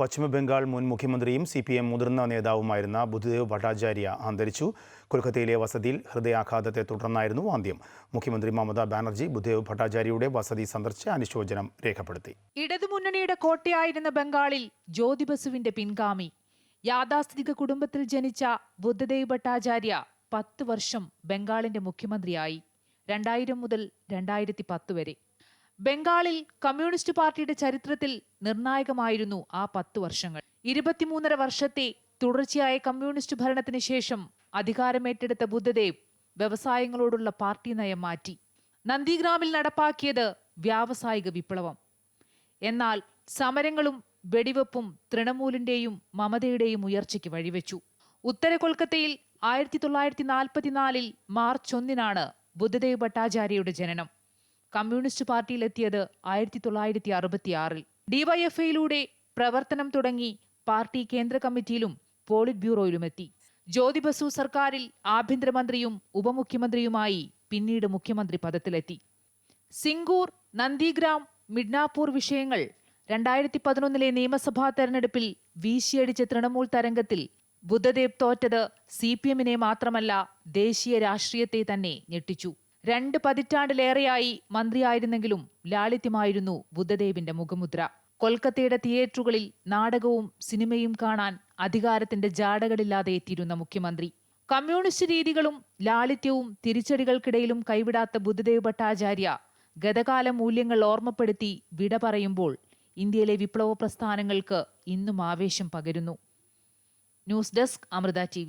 പശ്ചിമബംഗാൾ മുൻ മുഖ്യമന്ത്രിയും C P M മുതിർന്ന നേതാവുമായിരുന്ന ബുദ്ധദേവ് ഭട്ടാചാര്യ അന്തരിച്ചു. കൊൽക്കത്തയിലെ വസതിയിൽ ഹൃദയാഘാതത്തെ തുടർന്നായിരുന്നു അന്ത്യം. മുഖ്യമന്ത്രി മമതാ ബാനർജി ബുദ്ധദേവ് ഭട്ടാചാര്യയുടെ വസതി സന്ദർശിച്ച് അനുശോചനം രേഖപ്പെടുത്തി. ഇടതുമുന്നണിയുടെ കോട്ടയായിരുന്ന ബംഗാളിൽ ജ്യോതി ബസുവിന്റെ പിൻഗാമി. യാഥാസ്ഥിതിക കുടുംബത്തിൽ ജനിച്ച ബുദ്ധദേവ് ഭട്ടാചാര്യ പത്ത് വർഷം ബംഗാളിന്റെ മുഖ്യമന്ത്രിയായി. രണ്ടായിരം മുതൽ രണ്ടായിരത്തി പത്ത് വരെ. ബംഗാളിൽ കമ്മ്യൂണിസ്റ്റ് പാർട്ടിയുടെ ചരിത്രത്തിൽ നിർണായകമായിരുന്നു ആ പത്ത് വർഷങ്ങൾ. ഇരുപത്തിമൂന്നര വർഷത്തെ തുടർച്ചയായ കമ്മ്യൂണിസ്റ്റ് ഭരണത്തിന് ശേഷം അധികാരമേറ്റെടുത്ത ബുദ്ധദേവ് വ്യവസായങ്ങളോടുള്ള പാർട്ടി നയം മാറ്റി. നന്ദിഗ്രാമിൽ നടപ്പാക്കിയത് വ്യാവസായിക വിപ്ലവം. എന്നാൽ സമരങ്ങളും വെടിവെപ്പും തൃണമൂലിന്റെയും മമതയുടെയും ഉയർച്ചയ്ക്ക് വഴിവെച്ചു. ഉത്തര കൊൽക്കത്തയിൽ ആയിരത്തി തൊള്ളായിരത്തി നാൽപ്പത്തിനാലിൽ മാർച്ച് ഒന്നിനാണ് ബുദ്ധദേവ് ഭട്ടാചാര്യയുടെ ജനനം. കമ്മ്യൂണിസ്റ്റ് പാർട്ടിയിലെത്തിയത് ആയിരത്തി തൊള്ളായിരത്തി അറുപത്തിയാറിൽ ഡിവൈഎഫ്ഐയിലൂടെ പ്രവർത്തനം തുടങ്ങി പാർട്ടി കേന്ദ്ര കമ്മിറ്റിയിലും പോളിറ്റ് ബ്യൂറോയിലുമെത്തി ജ്യോതി ബസു സർക്കാരിൽ ആഭ്യന്തരമന്ത്രിയും ഉപമുഖ്യമന്ത്രിയുമായി പിന്നീട് മുഖ്യമന്ത്രി പദത്തിലെത്തി. സിംഗൂർ നന്ദിഗ്രാം മിഡ്നാപൂർ വിഷയങ്ങൾ രണ്ടായിരത്തി പതിനൊന്നിലെ നിയമസഭാ തെരഞ്ഞെടുപ്പിൽ വീശിയടിച്ച തൃണമൂൽ തരംഗത്തിൽ ബുദ്ധദേവ് തോറ്റത് സി പി എമ്മിനെ മാത്രമല്ല ദേശീയ രാഷ്ട്രീയത്തെ തന്നെ ഞെട്ടിച്ചു. രണ്ട് പതിറ്റാണ്ടിലേറെയായി മന്ത്രിയായിരുന്നെങ്കിലും ലാളിത്യമായിരുന്നു ബുദ്ധദേവിന്റെ മുഖമുദ്ര. കൊൽക്കത്തയുടെ തിയേറ്ററുകളിൽ നാടകവും സിനിമയും കാണാൻ അധികാരത്തിന്റെ ജാടകളില്ലാതെ എത്തിയിരുന്ന മുഖ്യമന്ത്രി. കമ്മ്യൂണിസ്റ്റ് രീതികളും ലാളിത്യവും തിരിച്ചടികൾക്കിടയിലും കൈവിടാത്ത ബുദ്ധദേവ് ഭട്ടാചാര്യ ഗതകാല മൂല്യങ്ങൾ ഓർമ്മപ്പെടുത്തി വിട പറയുമ്പോൾ ഇന്ത്യയിലെ വിപ്ലവ പ്രസ്ഥാനങ്ങൾക്ക് ഇന്നും ആവേശം പകരുന്നു. News desk Amrita T